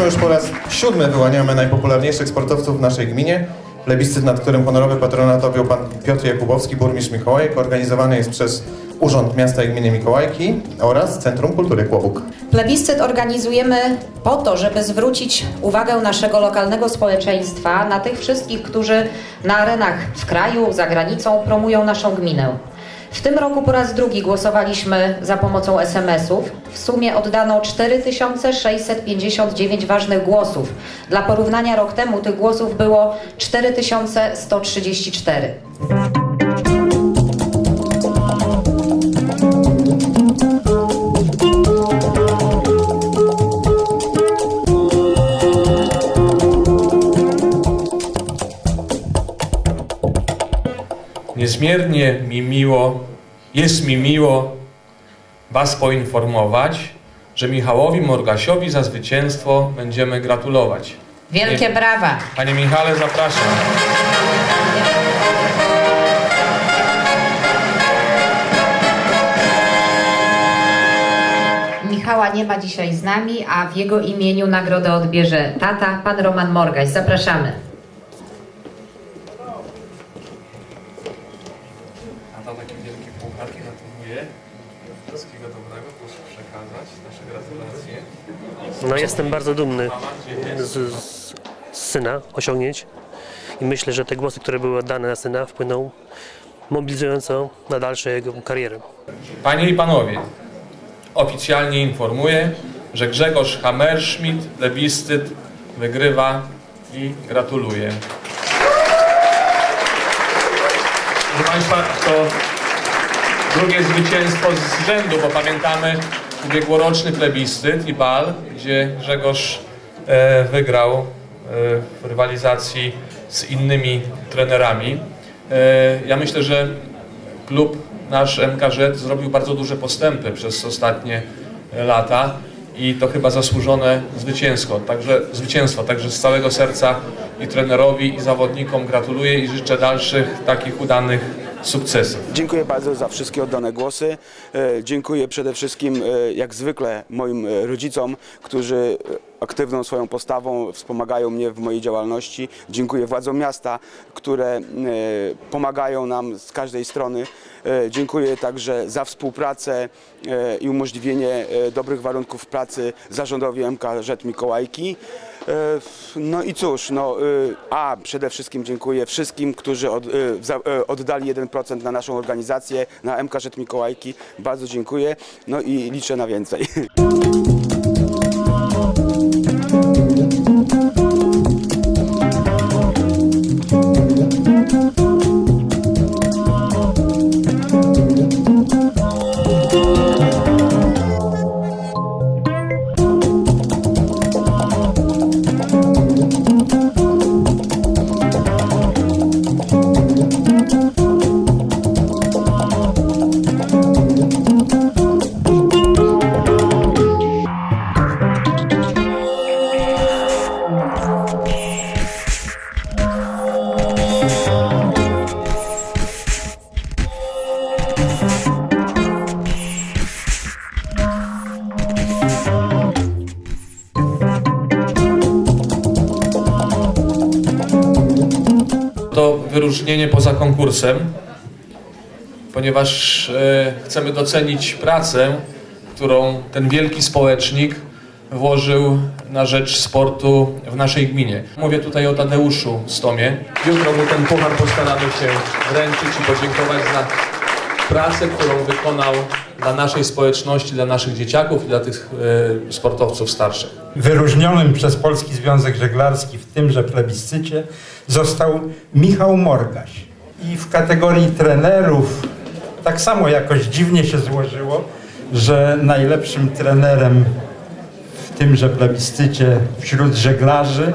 już po raz siódmy wyłaniamy najpopularniejszych sportowców w naszej gminie. Plebiscyt, nad którym honorowy patronat objął pan Piotr Jakubowski, burmistrz Mikołajek, organizowany jest przez Urząd Miasta i Gminy Mikołajki oraz Centrum Kultury Kłobuk. Plebiscyt organizujemy po to, żeby zwrócić uwagę naszego lokalnego społeczeństwa na tych wszystkich, którzy na arenach w kraju, za granicą promują naszą gminę. W tym roku po raz drugi głosowaliśmy za pomocą SMS-ów. W sumie oddano 4659 ważnych głosów. Dla porównania rok temu tych głosów było 4134. Niezmiernie mi miło, jest mi miło Was poinformować, że Michałowi Morgasiowi za zwycięstwo będziemy gratulować. Wielkie brawa! Panie Michale, zapraszam. Michała nie ma dzisiaj z nami, a w jego imieniu nagrodę odbierze tata, pan Roman Morgaś. Zapraszamy. A to pucharki gratuluję. Wszystkiego dobrego, proszę przekazać nasze gratulacje. No jestem bardzo dumny z, z, z syna osiągnięć i myślę, że te głosy, które były oddane na syna wpłyną mobilizująco na dalszą jego karierę. Panie i Panowie, oficjalnie informuję, że Grzegorz Hammerschmidt plebiscyt wygrywa i gratuluję. Proszę Państwa, to drugie zwycięstwo z rzędu, bo pamiętamy ubiegłoroczny plebiscyt i bal, gdzie Grzegorz e, wygrał e, w rywalizacji z innymi trenerami. E, ja myślę, że klub nasz MKZ zrobił bardzo duże postępy przez ostatnie lata i to chyba zasłużone zwycięstwo. Także, zwycięstwo. Także z całego serca i trenerowi, i zawodnikom gratuluję i życzę dalszych takich udanych sukcesów. Dziękuję bardzo za wszystkie oddane głosy. E, Dziękuję przede wszystkim, e, jak zwykle, moim e, rodzicom, którzy aktywną swoją postawą wspomagają mnie w mojej działalności. Dziękuję władzom miasta, które pomagają nam z każdej strony. Dziękuję także za współpracę i umożliwienie dobrych warunków pracy zarządowi MKŻ Mikołajki. E, No i cóż, no, y, a przede wszystkim dziękuję wszystkim, którzy od, y, za- y, oddali 1% na naszą organizację, na MKŻ Mikołajki. Bardzo dziękuję, no i liczę na więcej. To wyróżnienie poza konkursem, ponieważ e, chcemy docenić pracę, którą ten wielki społecznik włożył na rzecz sportu w naszej gminie. Mówię tutaj o Tadeuszu Stomie. Jutro mu ten puchar postaramy się wręczyć i podziękować za pracę, którą wykonał dla naszej społeczności, dla naszych dzieciaków i dla tych e, sportowców starszych. Wyróżnionym przez Polski Związek Żeglarski w tymże plebiscycie został Michał Morgaś. I w kategorii trenerów tak samo jakoś dziwnie się złożyło, że najlepszym trenerem w tymże plebiscycie wśród żeglarzy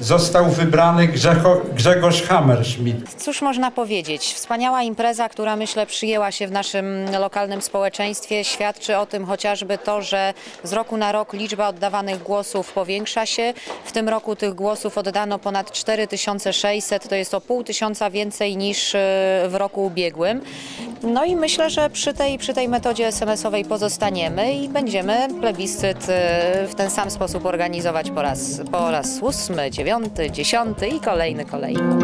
został wybrany Grzecho, Grzegorz Hammerschmidt. Cóż można powiedzieć? Wspaniała impreza, która myślę przyjęła się w naszym lokalnym społeczeństwie. Świadczy o tym chociażby to, że z roku na rok liczba oddawanych głosów powiększa się. W tym roku tych głosów oddano ponad 4600, to jest o pół tysiąca więcej niż e, w roku ubiegłym. No i myślę, że przy tej, przy tej metodzie SMS-owej pozostaniemy i będziemy plebiscyt e, w ten sam sposób organizować po raz, po raz ósmy, dziewiąty, dziewiąty, dziesiąty i kolejny, kolejny.